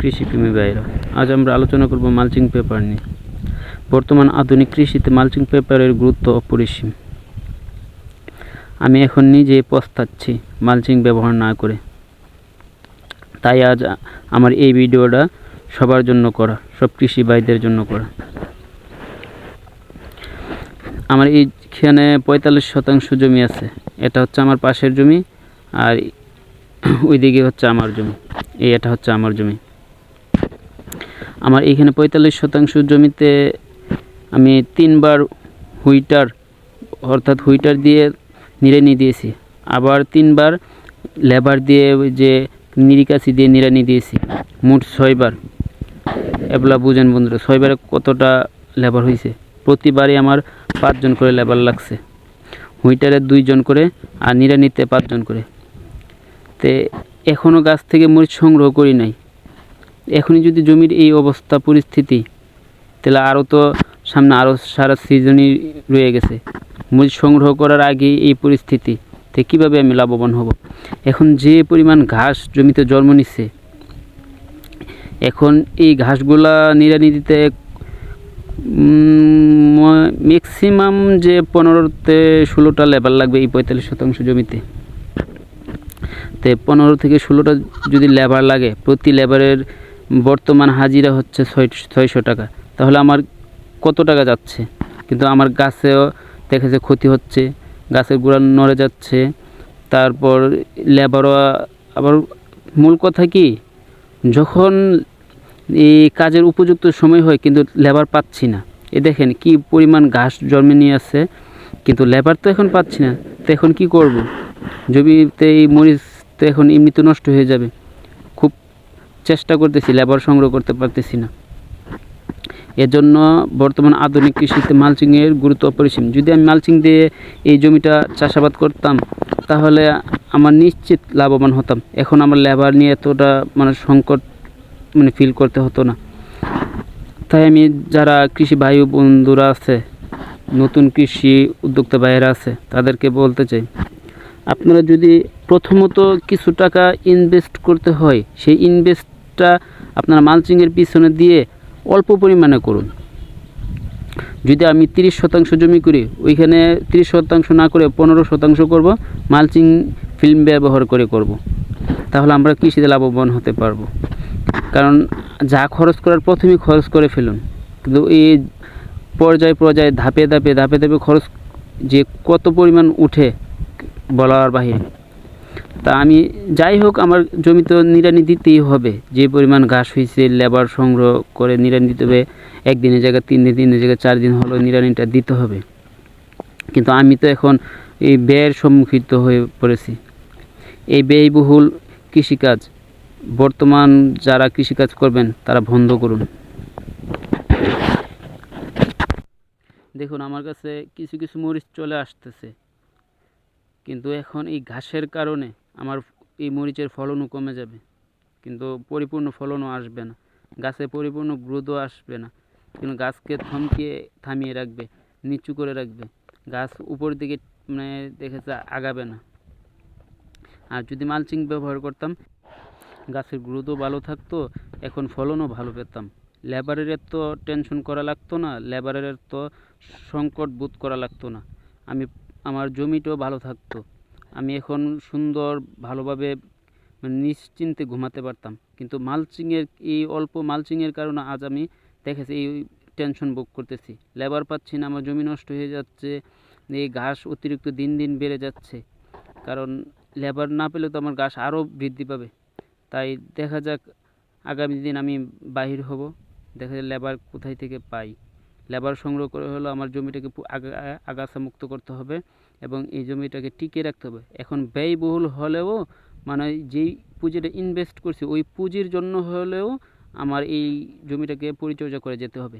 কৃষিপ্রেমী ভাইরা আজ আমরা আলোচনা করব মালচিং পেপার নিয়ে। বর্তমান আধুনিক কৃষিতে মালচিং পেপারের গুরুত্ব অপরিসীম। আমি এখন নিজে পস্তাচ্ছি মালচিং ব্যবহার না করে। তাই আজ আমার এই ভিডিওটা সবার জন্য করা, সব কৃষি ভাইদের জন্য করা। আমার এইখানে পঁয়তাল্লিশ শতাংশ জমি আছে, এটা হচ্ছে আমার পাশের জমি আর ওইদিকে হচ্ছে আমার জমি, এই এটা হচ্ছে আমার জমি। আমার এইখানে পঁয়তাল্লিশ শতাংশ জমিতে আমি তিনবার হুইটার, অর্থাৎ হুইটার দিয়ে নিড়ানি দিয়েছি। আবার তিনবার লেবার দিয়ে ওই যে নিরিকাশি দিয়ে নিড়ানি দিয়েছি। মোট ছয়বার। এগুলা বুঝেন বন্ধুরা, ছয়বারে কতটা লেবার হয়েছে প্রতিবারই আমার পাঁচজন করে লেবার লাগছে। হুইটারে দুইজন করে আর নিড়ানিতে পাঁচজন করে। তে এখনও গাছ থেকে মরিচ সংগ্রহ করি নাই। এখনই যদি জমির এই অবস্থা, পরিস্থিতি, তাহলে আরও তো সামনে আরও সারা সিজনই রয়ে গেছে। মরিচ সংগ্রহ করার আগেই এই পরিস্থিতি, তে কীভাবে আমি লাভবান হব? এখন যে পরিমাণ ঘাস জমিতে জন্ম নিচ্ছে এখন এই ঘাসগুলা নিড়ানি দিতে ম্যাক্সিমাম যে পনেরোতে ষোলোটা লেবার লাগবে এই পঁয়তাল্লিশ শতাংশ জমিতে। তে পনেরো থেকে ষোলোটা যদি লেবার লাগে, প্রতি লেবারের বর্তমান হাজিরা হচ্ছে ছয় ছয়শো টাকা। তাহলে আমার কত টাকা যাচ্ছে? কিন্তু আমার গাছেও দেখা যাচ্ছে ক্ষতি হচ্ছে, গাছের গোড়া নড়ে যাচ্ছে, তারপর লেবারও আবার মূল কথা কি? যখন এই কাজের উপযুক্ত সময় হয় কিন্তু লেবার পাচ্ছি না। এ দেখেন কি পরিমাণ ঘাস জন্মে নিয়ে আসছে কিন্তু লেবার তো এখন পাচ্ছি না। তো এখন কি করব? জমিতে এই মরিচ তো এখন এমনিতে নষ্ট হয়ে যাবে। চেষ্টা করতেছি লেবার সংগ্রহ করতে পারতেছি না। এজন্য বর্তমান আধুনিক কৃষিতে মালচিংয়ের গুরুত্ব অপরিসীম। যদি আমি মালচিং দিয়ে এই জমিটা চাষাবাদ করতাম, তাহলে আমার নিশ্চিত লাভবান হতাম। এখন আমার লেবার নিয়ে এতটা মানে সংকট মানে ফিল করতে হতো না। তাই আমি যারা কৃষি ভাই বন্ধুরা আছে, নতুন কৃষি উদ্যোক্তা ভাইয়েরা আছে, তাদেরকে বলতে চাই, আপনারা যদি প্রথমত কিছু টাকা ইনভেস্ট করতে হয়, সেই ইনভেস্টটা আপনারা মালচিংয়ের পিছনে দিয়ে অল্প পরিমাণে করুন। যদি আমি তিরিশ শতাংশ জমি করি, ওইখানে তিরিশ শতাংশ না করে পনেরো শতাংশ করব, মালচিং ফিল্ম ব্যবহার করে করব। তাহলে আমরা কৃষিতে লাভবান হতে পারব। কারণ যা খরচ করার প্রথমে খরচ করে ফেলুন। কিন্তু এই পর্যায়ে পর্যায়ে ধাপে ধাপে ধাপে ধাপে খরচ যে কত পরিমাণ উঠে বলার বাহিরে। তা আমি যাই হোক, আমার জমি তো নিড়ানি দিতেই হবে। যে পরিমাণ ঘাস হয়েছে, লেবার সংগ্রহ করে নিড়ানি দিতে হবে, একদিনের জায়গায় তিন দিন দিনের জায়গায় চার দিন হলো নিড়ানিটা দিতে হবে। কিন্তু আমি তো এখন এই ব্যয়ের সম্মুখিত হয়ে পড়েছি। এই ব্যয়বহুল কৃষিকাজ, বর্তমান যারা কৃষিকাজ করবেন, তারা বন্ধ করুন। দেখুন, আমার কাছে কিছু কিছু মরিচ চলে আসতেছে। কিন্তু এখন এই ঘাসের কারণে আমার এই মরিচের ফলনও কমে যাবে। কিন্তু পরিপূর্ণ ফলনও আসবে না। গাছে পরিপূর্ণ গ্রোথও আসবে না। কিন্তু গাছকে থমকিয়ে থামিয়ে রাখবে, নিচু করে রাখবে। গাছ উপর দিকে মানে দেখেছে আগাবে না। আর যদি মালচিং ব্যবহার করতাম, গাছের গ্রোথও ভালো থাকতো, এখন ফলনও ভালো পেতাম। লেবারের তো টেনশন করা লাগতো না, লেবারের তো সংকট বোধ করা লাগতো না। আমি আমার জমিটাও ভালো থাকতো। আমি এখন সুন্দর, ভালোভাবে মানে নিশ্চিন্তে ঘুমাতে পারতাম। কিন্তু মালচিংয়ের এই অল্প মালচিংয়ের কারণে আজ আমি দেখেছি এই টেনশন ভোগ করতেছি। লেবার পাচ্ছি না, আমার জমি নষ্ট হয়ে যাচ্ছে, এই ঘাস অতিরিক্ত দিন দিন বেড়ে যাচ্ছে। কারণ লেবার না পেলে তো আমার ঘাস আরও বৃদ্ধি পাবে। তাই দেখা যাক, আগামী দিন আমি বাহির হব। দেখা যাক লেবার কোথায় থেকে পাই। লেবার সংগ্রহ করে হলো আমার জমিটাকে আগাছা মুক্ত করতে হবে এবং এই জমিটাকে টিকিয়ে রাখতে হবে। এখন ব্যয়বহুল হলেও মানে যেই পুঁজিটা ইনভেস্ট করছি, ওই পুঁজির জন্য হলেও আমার এই জমিটাকে পরিচর্যা করে যেতে হবে।